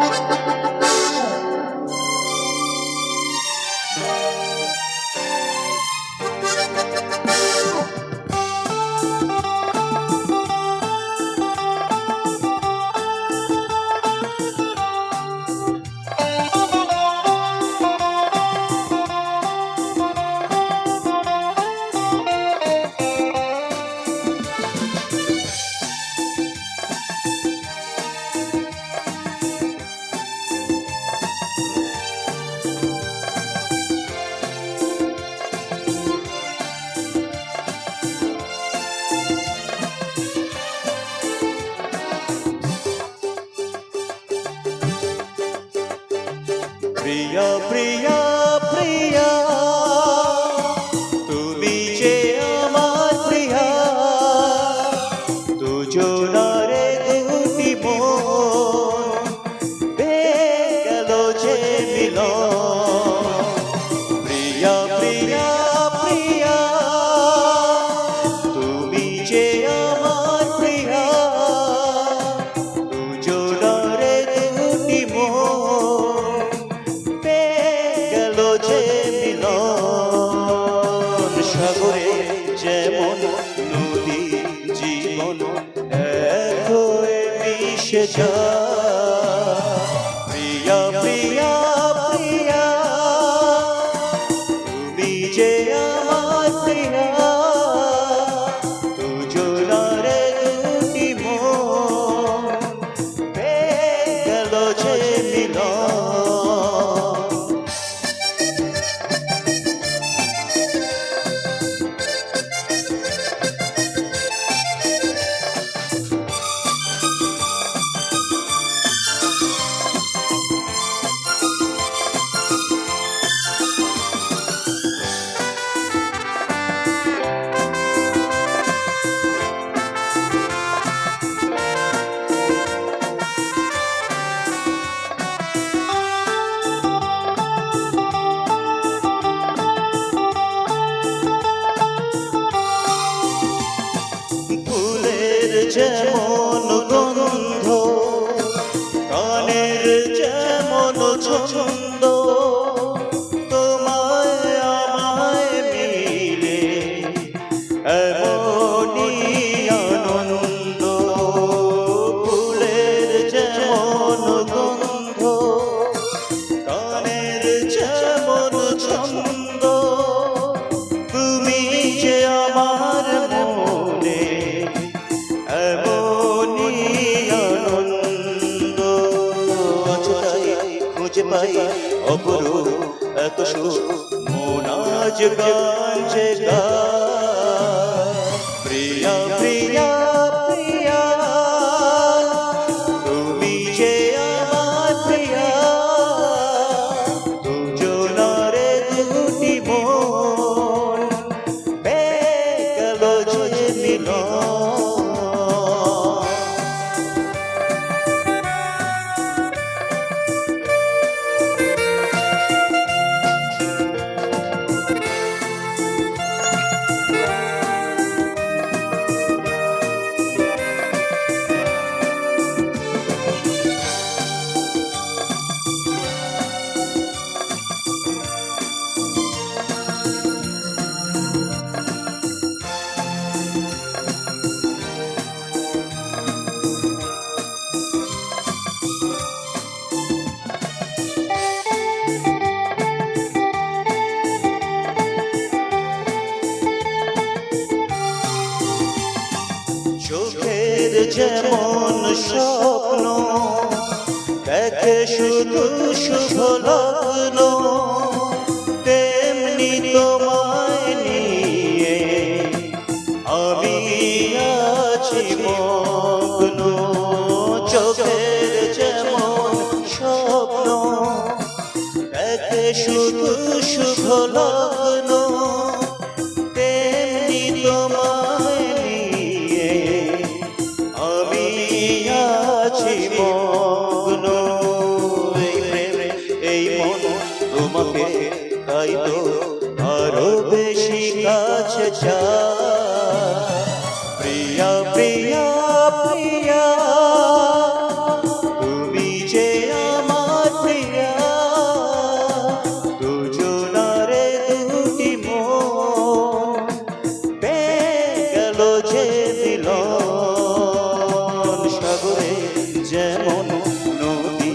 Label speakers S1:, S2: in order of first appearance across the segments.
S1: thank you. প্রিয়া প্রিয় প্রিয় তুমি যে আমার প্রিয় দুজনারে দুটি মন গেল যে মিলন। প্রিয়া মিশে যায় যেমন গন্ধ কানের যেমন ছন্দ তোমায় আমায় মিলে পাই অপরূপ এত সুর মন আজ প্রিয়া প্রিয়া প্রিয়া যেমন স্বপ্ন, দেখে শুধু শুভ লগ্ন, তেমনি তোমায় নিয়ে আমি আছি মগ্ন। চোখের যেমন স্বপ্ন, দেখে শুধু শুভ লগ্ন। এসেছ প্রিয় প্রিয় প্রিয়, তুমি যে আমার প্রিয়, দুজনারে দুটি মো গেল যে দিল সাগরে যেমন নদী,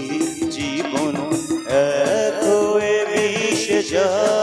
S1: জীবন এক হয়ে মিশে যায়।